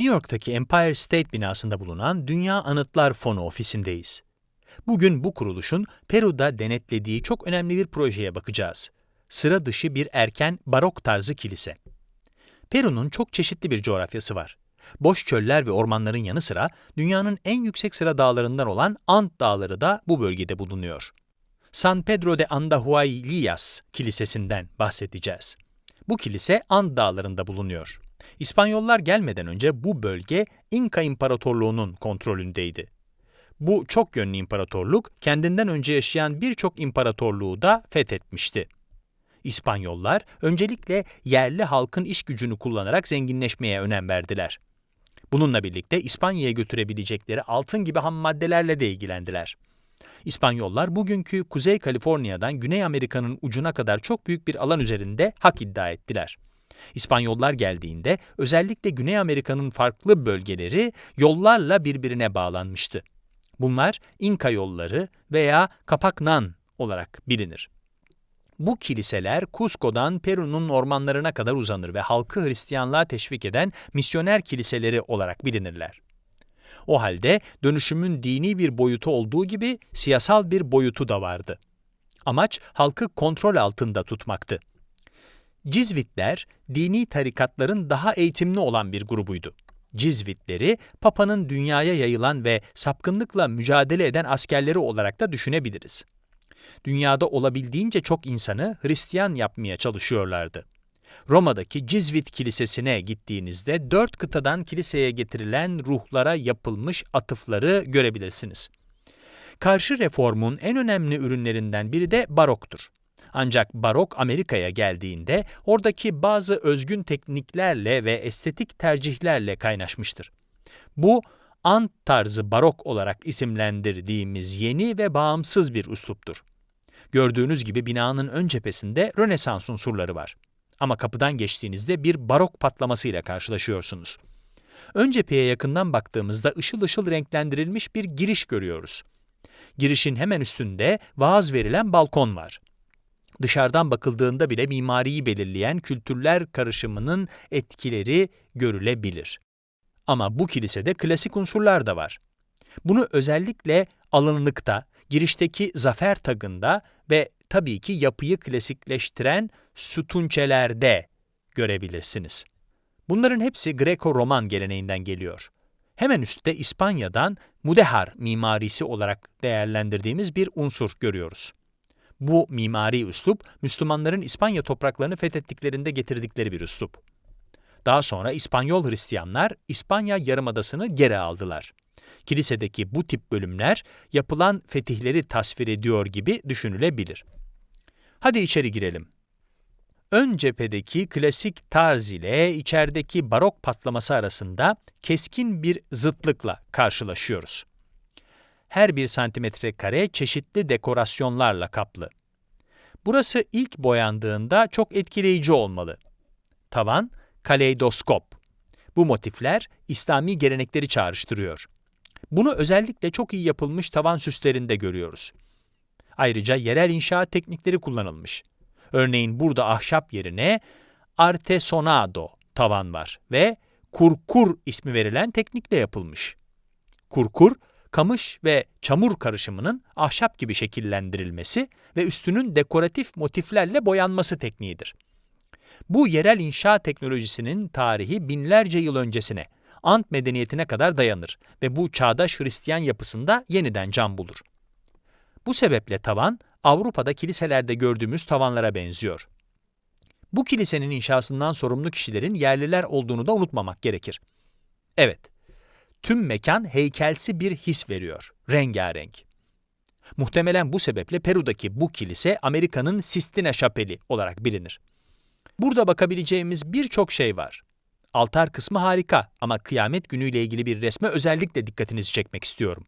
New York'taki Empire State binasında bulunan Dünya Anıtlar Fonu ofisindeyiz. Bugün bu kuruluşun Peru'da denetlediği çok önemli bir projeye bakacağız. Sıra dışı bir erken barok tarzı kilise. Peru'nun çok çeşitli bir coğrafyası var. Boş çöller ve ormanların yanı sıra dünyanın en yüksek sıra dağlarından olan Ant Dağları da bu bölgede bulunuyor. San Pedro de Andahuaylillas Kilisesi'nden bahsedeceğiz. Bu kilise Ant Dağları'nda bulunuyor. İspanyollar gelmeden önce bu bölge İnka İmparatorluğu'nun kontrolündeydi. Bu çok yönlü imparatorluk kendinden önce yaşayan birçok imparatorluğu da fethetmişti. İspanyollar öncelikle yerli halkın iş gücünü kullanarak zenginleşmeye önem verdiler. Bununla birlikte İspanya'ya götürebilecekleri altın gibi ham maddelerle de ilgilendiler. İspanyollar bugünkü Kuzey Kaliforniya'dan Güney Amerika'nın ucuna kadar çok büyük bir alan üzerinde hak iddia ettiler. İspanyollar geldiğinde özellikle Güney Amerika'nın farklı bölgeleri yollarla birbirine bağlanmıştı. Bunlar İnka yolları veya Kapaknan olarak bilinir. Bu kiliseler Cusco'dan Peru'nun ormanlarına kadar uzanır ve halkı Hristiyanlığa teşvik eden misyoner kiliseleri olarak bilinirler. O halde dönüşümün dini bir boyutu olduğu gibi siyasal bir boyutu da vardı. Amaç halkı kontrol altında tutmaktı. Cizvitler, dini tarikatların daha eğitimli olan bir grubuydu. Cizvitleri, Papa'nın dünyaya yayılan ve sapkınlıkla mücadele eden askerleri olarak da düşünebiliriz. Dünyada olabildiğince çok insanı Hristiyan yapmaya çalışıyorlardı. Roma'daki Cizvit Kilisesi'ne gittiğinizde dört kıtadan kiliseye getirilen ruhlara yapılmış atıfları görebilirsiniz. Karşı reformun en önemli ürünlerinden biri de baroktur. Ancak barok Amerika'ya geldiğinde oradaki bazı özgün tekniklerle ve estetik tercihlerle kaynaşmıştır. Bu, ant tarzı barok olarak isimlendirdiğimiz yeni ve bağımsız bir üsluptur. Gördüğünüz gibi binanın ön cephesinde Rönesans unsurları var. Ama kapıdan geçtiğinizde bir barok patlamasıyla karşılaşıyorsunuz. Ön cepheye yakından baktığımızda ışıl ışıl renklendirilmiş bir giriş görüyoruz. Girişin hemen üstünde vaaz verilen balkon var. Dışarıdan bakıldığında bile mimariyi belirleyen kültürler karışımının etkileri görülebilir. Ama bu kilisede klasik unsurlar da var. Bunu özellikle alınlıkta, girişteki zafer tagında ve tabii ki yapıyı klasikleştiren sütunçelerde görebilirsiniz. Bunların hepsi Greko-Roman geleneğinden geliyor. Hemen üstte İspanya'dan Mudehar mimarisi olarak değerlendirdiğimiz bir unsur görüyoruz. Bu mimari üslup, Müslümanların İspanya topraklarını fethettiklerinde getirdikleri bir üslup. Daha sonra İspanyol Hristiyanlar İspanya yarımadasını geri aldılar. Kilisedeki bu tip bölümler yapılan fetihleri tasvir ediyor gibi düşünülebilir. Hadi içeri girelim. Ön cephedeki klasik tarz ile içerideki barok patlaması arasında keskin bir zıtlıkla karşılaşıyoruz. Her bir santimetre kare çeşitli dekorasyonlarla kaplı. Burası ilk boyandığında çok etkileyici olmalı. Tavan, kaleidoskop. Bu motifler İslami gelenekleri çağrıştırıyor. Bunu özellikle çok iyi yapılmış tavan süslerinde görüyoruz. Ayrıca yerel inşaat teknikleri kullanılmış. Örneğin burada ahşap yerine artesonado tavan var ve kurkur ismi verilen teknikle yapılmış. Kurkur, kamış ve çamur karışımının ahşap gibi şekillendirilmesi ve üstünün dekoratif motiflerle boyanması tekniğidir. Bu yerel inşaat teknolojisinin tarihi binlerce yıl öncesine, Ant medeniyetine kadar dayanır ve bu çağdaş Hristiyan yapısında yeniden can bulur. Bu sebeple tavan, Avrupa'da kiliselerde gördüğümüz tavanlara benziyor. Bu kilisenin inşasından sorumlu kişilerin yerliler olduğunu da unutmamak gerekir. Evet, tüm mekan heykelsi bir his veriyor, rengarenk. Muhtemelen bu sebeple Peru'daki bu kilise Amerika'nın Sistine Şapeli olarak bilinir. Burada bakabileceğimiz birçok şey var. Altar kısmı harika ama kıyamet günüyle ilgili bir resme özellikle dikkatinizi çekmek istiyorum.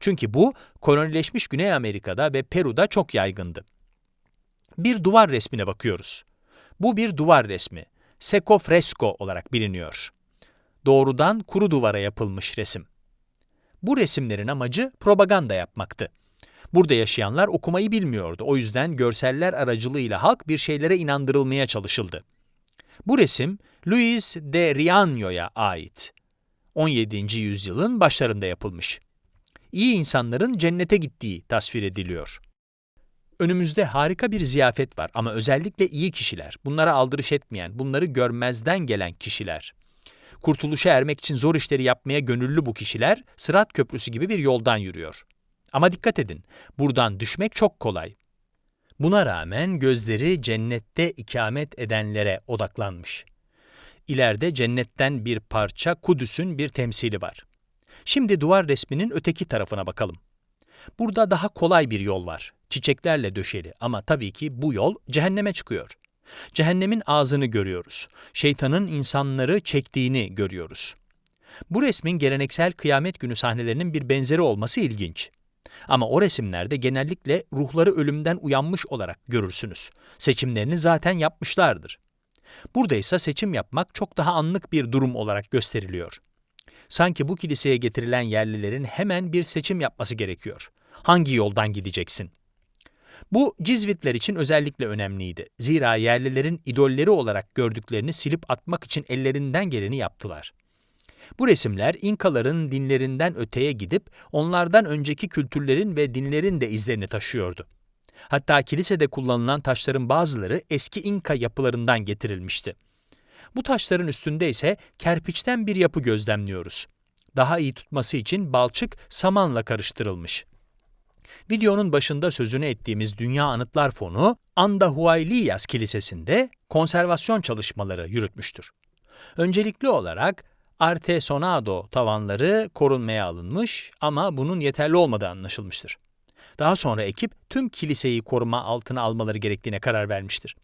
Çünkü bu kolonileşmiş Güney Amerika'da ve Peru'da çok yaygındı. Bir duvar resmine bakıyoruz. Bu bir duvar resmi. Seco fresco olarak biliniyor. Doğrudan kuru duvara yapılmış resim. Bu resimlerin amacı propaganda yapmaktı. Burada yaşayanlar okumayı bilmiyordu. O yüzden görseller aracılığıyla halk bir şeylere inandırılmaya çalışıldı. Bu resim Luis de Riaño'ya ait. 17. yüzyılın başlarında yapılmış. İyi insanların cennete gittiği tasvir ediliyor. Önümüzde harika bir ziyafet var ama özellikle iyi kişiler, bunlara aldırış etmeyen, bunları görmezden gelen kişiler. Kurtuluşa ermek için zor işleri yapmaya gönüllü bu kişiler, Sırat Köprüsü gibi bir yoldan yürüyor. Ama dikkat edin, buradan düşmek çok kolay. Buna rağmen gözleri cennette ikamet edenlere odaklanmış. İleride cennetten bir parça Kudüs'ün bir temsili var. Şimdi duvar resminin öteki tarafına bakalım. Burada daha kolay bir yol var. Çiçeklerle döşeli ama tabii ki bu yol cehenneme çıkıyor. Cehennemin ağzını görüyoruz. Şeytanın insanları çektiğini görüyoruz. Bu resmin geleneksel kıyamet günü sahnelerinin bir benzeri olması ilginç. Ama o resimlerde genellikle ruhları ölümden uyanmış olarak görürsünüz. Seçimlerini zaten yapmışlardır. Burada ise seçim yapmak çok daha anlık bir durum olarak gösteriliyor. Sanki bu kiliseye getirilen yerlilerin hemen bir seçim yapması gerekiyor. Hangi yoldan gideceksin? Bu Cizvitler için özellikle önemliydi. Zira yerlilerin idolleri olarak gördüklerini silip atmak için ellerinden geleni yaptılar. Bu resimler İnkaların dinlerinden öteye gidip onlardan önceki kültürlerin ve dinlerin de izlerini taşıyordu. Hatta kilisede kullanılan taşların bazıları eski İnka yapılarından getirilmişti. Bu taşların üstünde ise kerpiçten bir yapı gözlemliyoruz. Daha iyi tutması için balçık samanla karıştırılmış. Videonun başında sözünü ettiğimiz Dünya Anıtlar Fonu, Andahuayliyas Kilisesi'nde konservasyon çalışmaları yürütmüştür. Öncelikli olarak artesonado tavanları korunmaya alınmış ama bunun yeterli olmadığı anlaşılmıştır. Daha sonra ekip tüm kiliseyi koruma altına almaları gerektiğine karar vermiştir.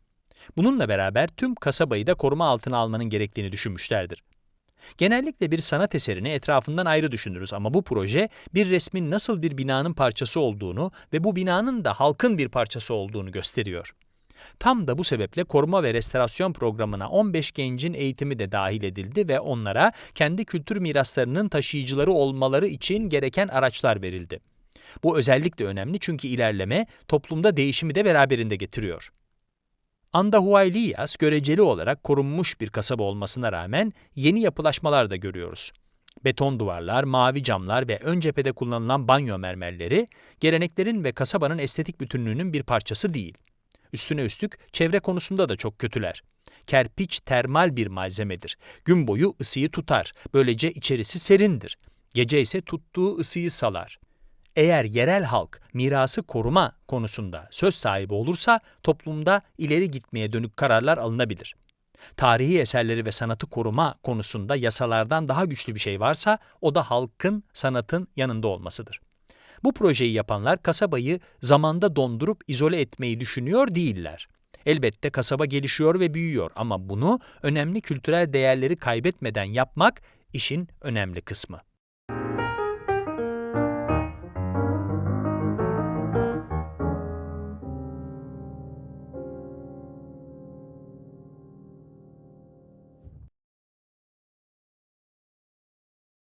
Bununla beraber tüm kasabayı da koruma altına almanın gerektiğini düşünmüşlerdir. Genellikle bir sanat eserini etrafından ayrı düşünürüz ama bu proje bir resmin nasıl bir binanın parçası olduğunu ve bu binanın da halkın bir parçası olduğunu gösteriyor. Tam da bu sebeple koruma ve restorasyon programına 15 gencin eğitimi de dahil edildi ve onlara kendi kültür miraslarının taşıyıcıları olmaları için gereken araçlar verildi. Bu özellikle önemli çünkü ilerleme toplumda değişimi de beraberinde getiriyor. Andahuayliyas göreceli olarak korunmuş bir kasaba olmasına rağmen yeni yapılaşmalar da görüyoruz. Beton duvarlar, mavi camlar ve ön cephede kullanılan banyo mermerleri geleneklerin ve kasabanın estetik bütünlüğünün bir parçası değil. Üstüne üstlük çevre konusunda da çok kötüler. Kerpiç termal bir malzemedir. Gün boyu ısıyı tutar. Böylece içerisi serindir. Gece ise tuttuğu ısıyı salar. Eğer yerel halk mirası koruma konusunda söz sahibi olursa toplumda ileri gitmeye dönük kararlar alınabilir. Tarihi eserleri ve sanatı koruma konusunda yasalardan daha güçlü bir şey varsa o da halkın, sanatın yanında olmasıdır. Bu projeyi yapanlar kasabayı zamanda dondurup izole etmeyi düşünüyor değiller. Elbette kasaba gelişiyor ve büyüyor ama bunu önemli kültürel değerleri kaybetmeden yapmak işin önemli kısmı.